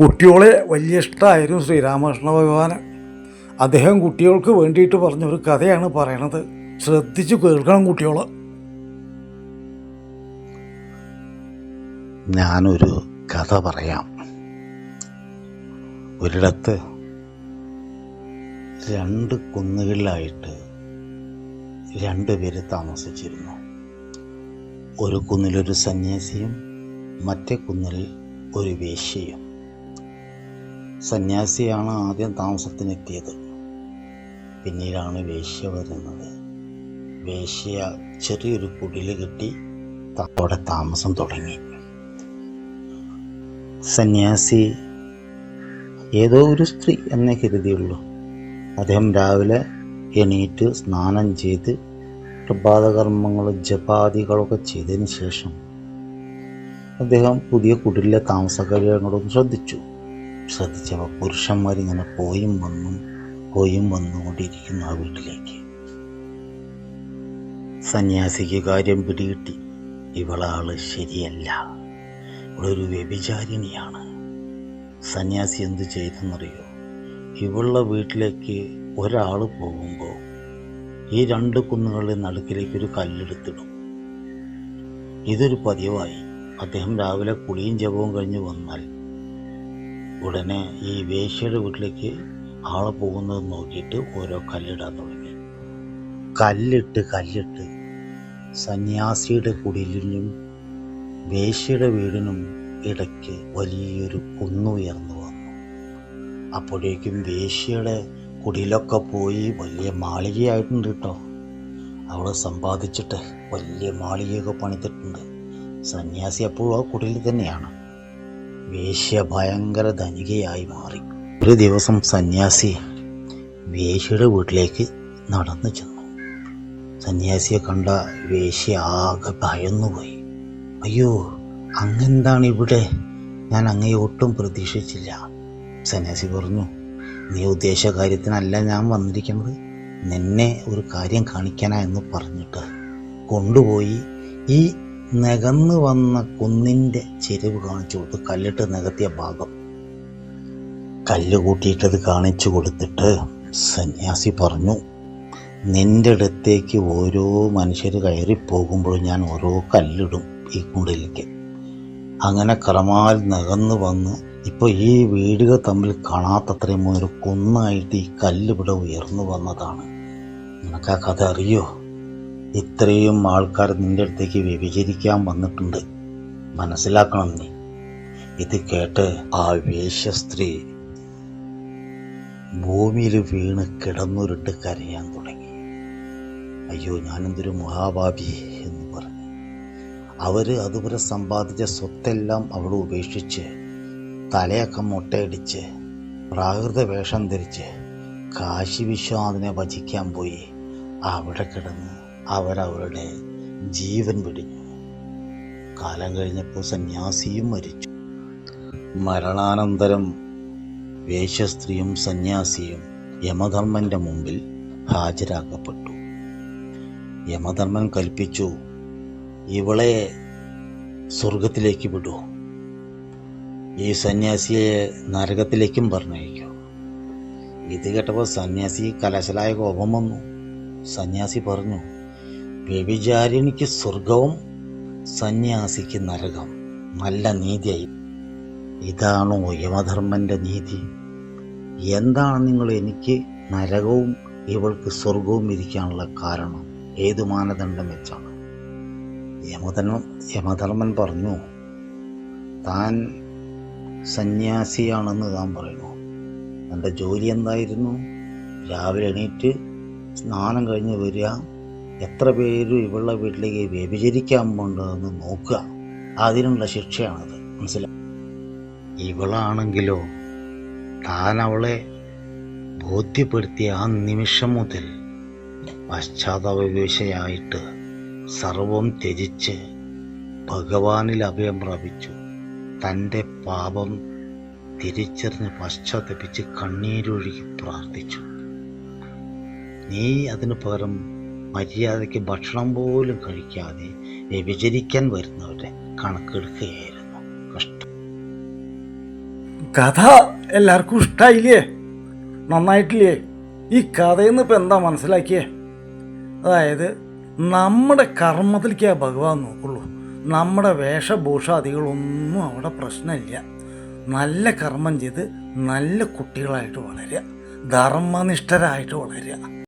കുട്ടികളെ വലിയ ഇഷ്ടമായിരുന്നു ശ്രീരാമകൃഷ്ണ ഭഗവാന്. അദ്ദേഹം കുട്ടികൾക്ക് വേണ്ടിയിട്ട് പറഞ്ഞൊരു കഥയാണ് പറയണത്. ശ്രദ്ധിച്ചു കേൾക്കണം കുട്ടികൾ ഞാനൊരു കഥ പറയാം. ഒരിടത്ത് രണ്ട് കുന്നുകളിലായിട്ട് രണ്ട് പേര് താമസിച്ചിരുന്നു. ഒരു കുന്നിലൊരു സന്യാസിയും മറ്റേ കുന്നിൽ ഒരു വേശ്യയും. സന്യാസിയാണ് ആദ്യം താമസത്തിനെത്തിയത്. പിന്നീടാണ് വേശ്യ വരുന്നത്. വേശ്യ ചെറിയൊരു കുടിൽ കിട്ടി അവിടെ താമസം തുടങ്ങി. സന്യാസി ഏതോ ഒരു സ്ത്രീ എന്നേ കരുതിയുള്ളൂ. അദ്ദേഹം രാവിലെ എണീറ്റ് സ്നാനം ചെയ്ത് പ്രഭാതകർമ്മങ്ങളും ജപാദികളൊക്കെ ചെയ്തതിന് ശേഷം അദ്ദേഹം പുതിയ കുടിലെ താമസക്കാരികളോടൊന്ന് ശ്രദ്ധിച്ചു. ശ്രദ്ധിച്ചപ്പോൾ പുരുഷന്മാരിങ്ങനെ പോയും വന്നും പോയും വന്നുകൊണ്ടിരിക്കുന്നു ആ വീട്ടിലേക്ക്. സന്യാസിക്ക് കാര്യം പിടികിട്ടി. ഇവളാൾ ശരിയല്ല. ഇവളൊരു വ്യഭിചാരിണിയാണ്. സന്യാസി എന്ത് ചെയ്തെന്നറിയോ? ഇവളുടെ വീട്ടിലേക്ക് ഒരാൾ പോകുമ്പോൾ ഈ രണ്ട് കുന്നുകളുടെ നടുക്കിലേക്ക് ഒരു കല്ലെടുത്തിടും. ഇതൊരു പതിവായി. അദ്ദേഹം രാവിലെ കുളിയും ജപവും കഴിഞ്ഞ് വന്നാൽ ഉടനെ ഈ വേശ്യയുടെ വീട്ടിലേക്ക് ആളെ പോകുന്നത് നോക്കിയിട്ട് ഓരോ കല്ലിടാൻ തുടങ്ങി. കല്ലിട്ട് കല്ലിട്ട് സന്യാസിയുടെ കുടിലിനും വേശ്യയുടെ വീടിനും ഇടയ്ക്ക് വലിയൊരു കുന്നുയർന്നു വന്നു. അപ്പോഴേക്കും വേശ്യയുടെ കുടിലൊക്കെ പോയി വലിയ മാളികയായിട്ടുണ്ട് കേട്ടോ. അവൾ സമ്പാദിച്ചിട്ട് വലിയ മാളികയൊക്കെ പണിതിട്ടുണ്ട്. സന്യാസി അപ്പോഴും ആ കുടിലിൽ തന്നെയാണ്. വേശ്യ ഭയങ്കര ധനികയായി മാറി. ഒരു ദിവസം സന്യാസി വേശ്യയുടെ വീട്ടിലേക്ക് നടന്നു ചെന്നു. സന്യാസിയെ കണ്ട വേശ്യ ആകെ ഭയന്നുപോയി. അയ്യോ അങ്ങെന്താണ് ഇവിടെ ഞാൻ അങ്ങേ ഒട്ടും പ്രതീക്ഷിച്ചില്ല സന്യാസി പറഞ്ഞു. നീ ഉദ്ദേശ കാര്യത്തിനല്ല ഞാൻ വന്നിരിക്കുന്നത്. നിന്നെ ഒരു കാര്യം കാണിക്കാനാ എന്ന് പറഞ്ഞിട്ട് കൊണ്ടുപോയി ഈ നികന്നു വന്ന കുന്നിന്റെ ചെരുവ് കാണിച്ചു കൊടുത്ത് കല്ലിട്ട് നികത്തിയ ഭാഗം. കല്ല് കൂട്ടിയിട്ടത് കാണിച്ചു കൊടുത്തിട്ട് സന്യാസി പറഞ്ഞു നിന്റെ അടുത്തേക്ക് ഓരോ മനുഷ്യർ കയറി പോകുമ്പോഴും ഞാൻ ഓരോ കല്ലിടും ഈ കുണ്ടിലേക്ക്. അങ്ങനെ ക്രമാൽ നികന്നു വന്ന് ഇപ്പോൾ ഈ വീടുകൾ തമ്മിൽ കാണാത്തത്രയും ഒരു കുന്നായിട്ട് ഈ കല്ല് ഇവിടെ ഉയർന്നു വന്നതാണ്. നിനക്ക് ആ കഥ അറിയോ? ഇത്രയും ആൾക്കാർ നിന്റെ അടുത്തേക്ക് വ്യഭിചരിക്കാൻ വന്നിട്ടുണ്ട്. മനസ്സിലാക്കണം നീ. ഇത് കേട്ട് ആ വേഷ സ്ത്രീ ഭൂമിയിൽ വീണ് കിടന്നുരുട്ട് കരയാൻ തുടങ്ങി. അയ്യോ ഞാനെന്തൊരു മഹാഭാവി എന്ന് പറഞ്ഞു. അവർ അതുവരെ സമ്പാദിച്ച സ്വത്തെല്ലാം അവിടെ ഉപേക്ഷിച്ച് തലയൊക്കെ മുട്ടയടിച്ച് പ്രാകൃത വേഷം ധരിച്ച് കാശി വിശ്വനാഥനെ ഭജിക്കാൻ പോയി അവിടെ കിടന്ന്. അവരവരുടെ ജീവൻ പിടിഞ്ഞു. കാലം കഴിഞ്ഞപ്പോൾ സന്യാസിയും മരിച്ചു. മരണാനന്തരം വേശ്യസ്ത്രീയും സന്യാസിയും യമധർമ്മന്റെ മുമ്പിൽ ഹാജരാക്കപ്പെട്ടു. യമധർമ്മൻ കൽപ്പിച്ചു ഇവളെ സ്വർഗത്തിലേക്ക് വിടൂ. ഈ സന്യാസിയെ നരകത്തിലേക്കും പറഞ്ഞയക്കൂ. ഇത് കേട്ടപ്പോൾ സന്യാസി കലശലായ കോപം വന്നു. സന്യാസി പറഞ്ഞു വ്യഭിചാരിണിക്ക് സ്വർഗവും സന്യാസിക്ക് നരകം. നല്ല നീതിയായി. ഇതാണോ യമധർമ്മന്റെ നീതി? എന്താണ് നിങ്ങൾ എനിക്ക് നരകവും ഇവൾക്ക് സ്വർഗവും ഇരിക്കാനുള്ള കാരണം? ഏതു മാനദണ്ഡം വെച്ചാണ്? യമധർമ്മൻ യമധർമ്മൻ പറഞ്ഞു താൻ സന്യാസിയാണെന്ന് താൻ പറയുന്നു. തന്റെ ജോലി എന്തായിരുന്നു? രാവിലെ എണീറ്റ് സ്നാനം കഴിഞ്ഞ് വരിക എത്ര പേരും ഇവളുടെ വീട്ടിലേക്ക് വ്യഭിചരിക്കാൻ പോണ്ടെന്ന് നോക്കുക. അതിനുള്ള ശിക്ഷയാണത്. മനസ്സിലായി ഇവളാണെങ്കിലോ താൻ അവളെ ബോധ്യപ്പെടുത്തിയ ആ നിമിഷം മുതൽ പശ്ചാത്തപവിശയായിട്ട് സർവം ത്യജിച്ച് ഭഗവാനിൽ അഭയം പ്രാപിച്ചു. തന്റെ പാപം തിരിച്ചറിഞ്ഞ് പശ്ചാത്തപിച്ച് കണ്ണീരൊഴുകി പ്രാർത്ഥിച്ചു. നീ അതിനു പകരം മര്യാദയ്ക്ക് ഭക്ഷണം പോലും കഴിക്കാതെ വ്യഭിചരിക്കാൻ വരുന്നവരെ കണക്കെടുക്കുകയായിരുന്നു. കഷ്ടം. കഥ എല്ലാവർക്കും ഇഷ്ടമായില്ലേ നന്നായിട്ടില്ലേ? ഈ കഥയിൽ ഇപ്പം എന്താ മനസ്സിലാക്കിയേ? അതായത് നമ്മുടെ കർമ്മത്തിലേക്കേ ഭഗവാൻ നോക്കുള്ളൂ. നമ്മുടെ വേഷഭൂഷാദികളൊന്നും അവിടെ പ്രശ്നമില്ല. നല്ല കർമ്മം ചെയ്ത് നല്ല കുട്ടികളായിട്ട് വളരുക. ധർമ്മനിഷ്ഠരായിട്ട് വളരുക.